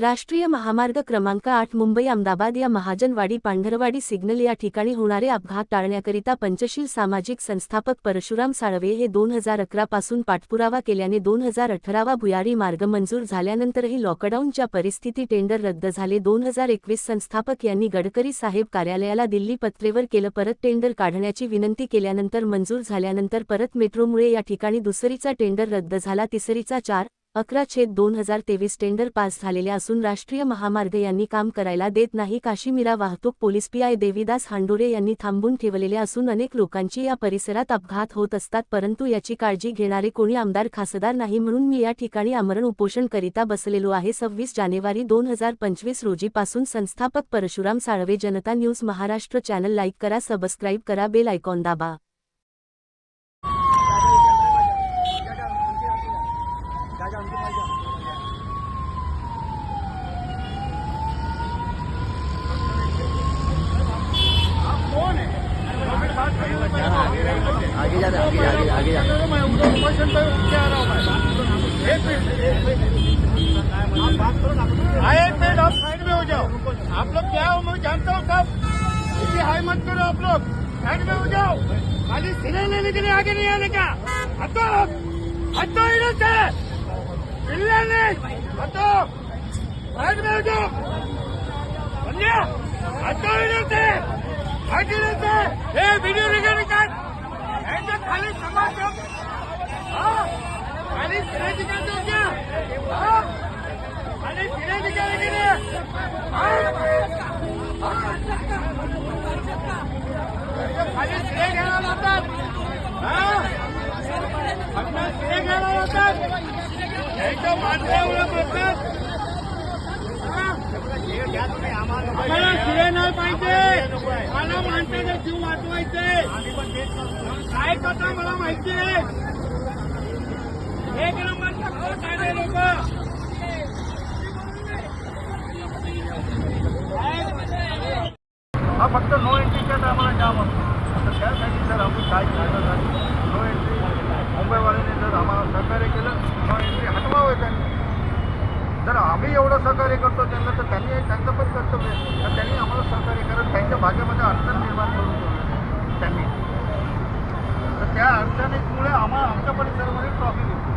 राष्ट्रीय महामार्ग क्रमांक आठ मुंबई अहमदाबाद या महाजनवाडी पांढरवाडी सिग्नल या ठिकाणी होणारे अपघात टाळण्याकरिता पंचशील सामाजिक संस्थापक परशुराम साळवे हे दोन हजार अकरा पासून पाठपुरावा केल्याने दोन हजार अठरावा भुयारी मार्ग मंजूर झाल्यानंतरही लॉकडाऊनच्या परिस्थिती टेंडर रद्द झाले. दोन हजार एकवीस संस्थापक यांनी गडकरी साहेब कार्यालयाला दिल्ली पत्रेवर केलं परत टेंडर काढण्याची विनंती केल्यानंतर मंजूर झाल्यानंतर परत मेट्रोमुळे या ठिकाणी दुसरीचा टेंडर रद्द झाला. तिसरीचा चार अकरा छेद दोन हजार तेवीस टेंडर पास झालेले असून राष्ट्रीय महामार्ग यांनी काम करायला देत नाही. काशीमिरा वाहतूक पोलीस पीआय देवीदास हांडोरे यांनी थांबून ठेवलेले असून अनेक लोकांची या परिसरात अपघात होत असतात परंतु याची काळजी घेणारे कोणी आमदार खासदार नाही म्हणून मी या ठिकाणी आमरण उपोषणकरिता बसलेलो आहे. सव्वीस जानेवारी दोन हजार पंचवीस रोजीपासून संस्थापक Parshuram Salve Janata news Maharashtra channel like करा सबस्क्राईब करा बेल आयकॉन दाबा. आगे आगे एक मिनट आप साइड में हो जाओ आप लोग क्या हो मैं जानता हूँ सब इसी हाई मत करो आप लोग साइड में हो जाओ खाली सिरे लेने के लिए आगे नहीं आने का हटो हटो इधर से चिल्ला नहीं हटो साइड में हो जाओ समझे हटो इधर से हट इधर से ए वीडियो रिकॉर्डिंग कर ऐसे खाली समाज खाली सिरे निकाल दो क्या हाँ. खाली सिरे घ्यायला लावतात हा? फक्त घ्यायला लावतात यायचं माणसं एवढं आम्हाला सिरे नाही पाहिजे मला माणसाचा जीव वाचवायचे काय करता मला माहिती आहे एक नंबरचा खोट आहे लोक हा फक्त नो एंट्रीच्या टायमाला जाम असतो आता त्यासाठी जर आपण काय काढण्यासाठी नो एंट्री मुंबईवाल्यांनी जर आम्हाला सहकार्य केलं नो एंट्री हटवावं त्यांनी जर आम्ही एवढं सहकार्य करतो त्यांना तर त्यांनी त्यांचं पण कर्तव्य आहे. तर त्यांनी आम्हाला सहकार्य करत त्यांच्या भाग्यामध्ये अडचण निर्माण करून ठेवली त्यांनी. तर त्या अडचणीमुळे आम्हाला आमच्या परिसरामध्ये ट्रॉफिक होतो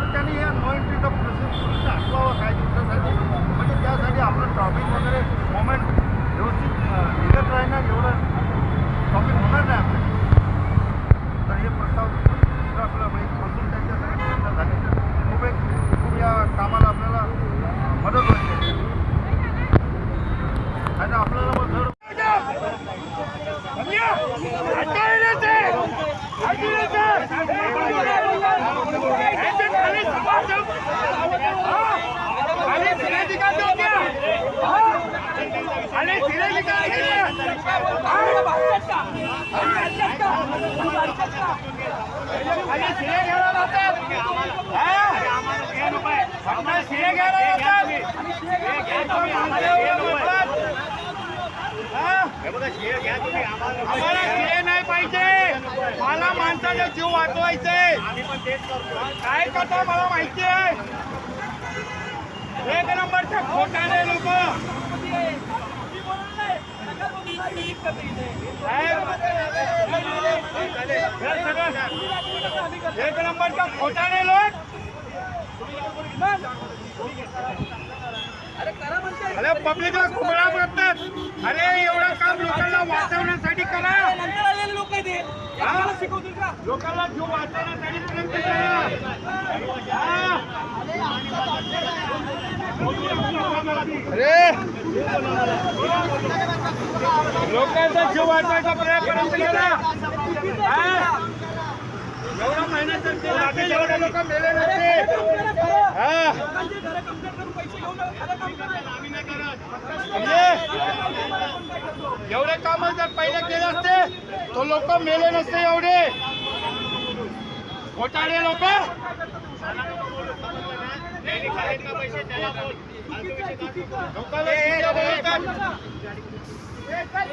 तर त्यांनी या नो एंट्रीचा प्रोसेस थोडंसं काय काही दिवसासाठी. म्हणजे त्यासाठी आपलं ट्रॉफिक वगैरे मोमेंट व्यवस्थित अं, निघत राहणार एवढं ट्रॉफिक होणार नाही आपल्याला तर हे प्रस्ताव जर आपलं म्हणजे बसून त्यांच्यासाठी प्रयत्न झाले तर खूप एक खूप या कामाला आपल्याला मदत होईल आणि आपल्याला मग जर शिरे घ्यायला लावतात हा? सिरे घ्यायला लावतात हा? आम्हाला शिळे नाही पाहिजे. मला माणसाचा जीव वाचवायचे. काय करता मला माहिती आहे? एक नंबरचे खोटाने लोक. एक नंबरचा खोटाने लोक. पब्लिकला खुबळा करतात अरे एवढं काम लोकांना वाचवण्यासाठी करा. हा? लोकांना जीव वाचवण्यासाठी प्रयत्न करा. लोकांचा जीव वाचवायचा प्रयत्न करा. एवढा महिन्यात लोक मेले नसते एवढे काम जर पहिले केले असते तो लोक मेले नसते एवढे. घोटाळे लोक.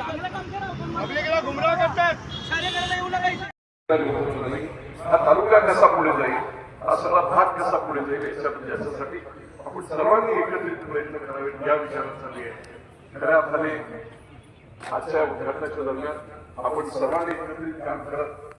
पब्लिकला गुमराह करतात हा तालुका कसा पुढे जाईल? हा सगळा भाग कसा पुढे जाईल याच्या याच्यासाठी आपण सर्वांनी एकत्रित प्रयत्न करावेत. या विचारासाठी आहे. खऱ्या अर्थाने आजच्या उद्घाटनाच्या दरम्यान आपण सर्वांनी एकत्रित काम करत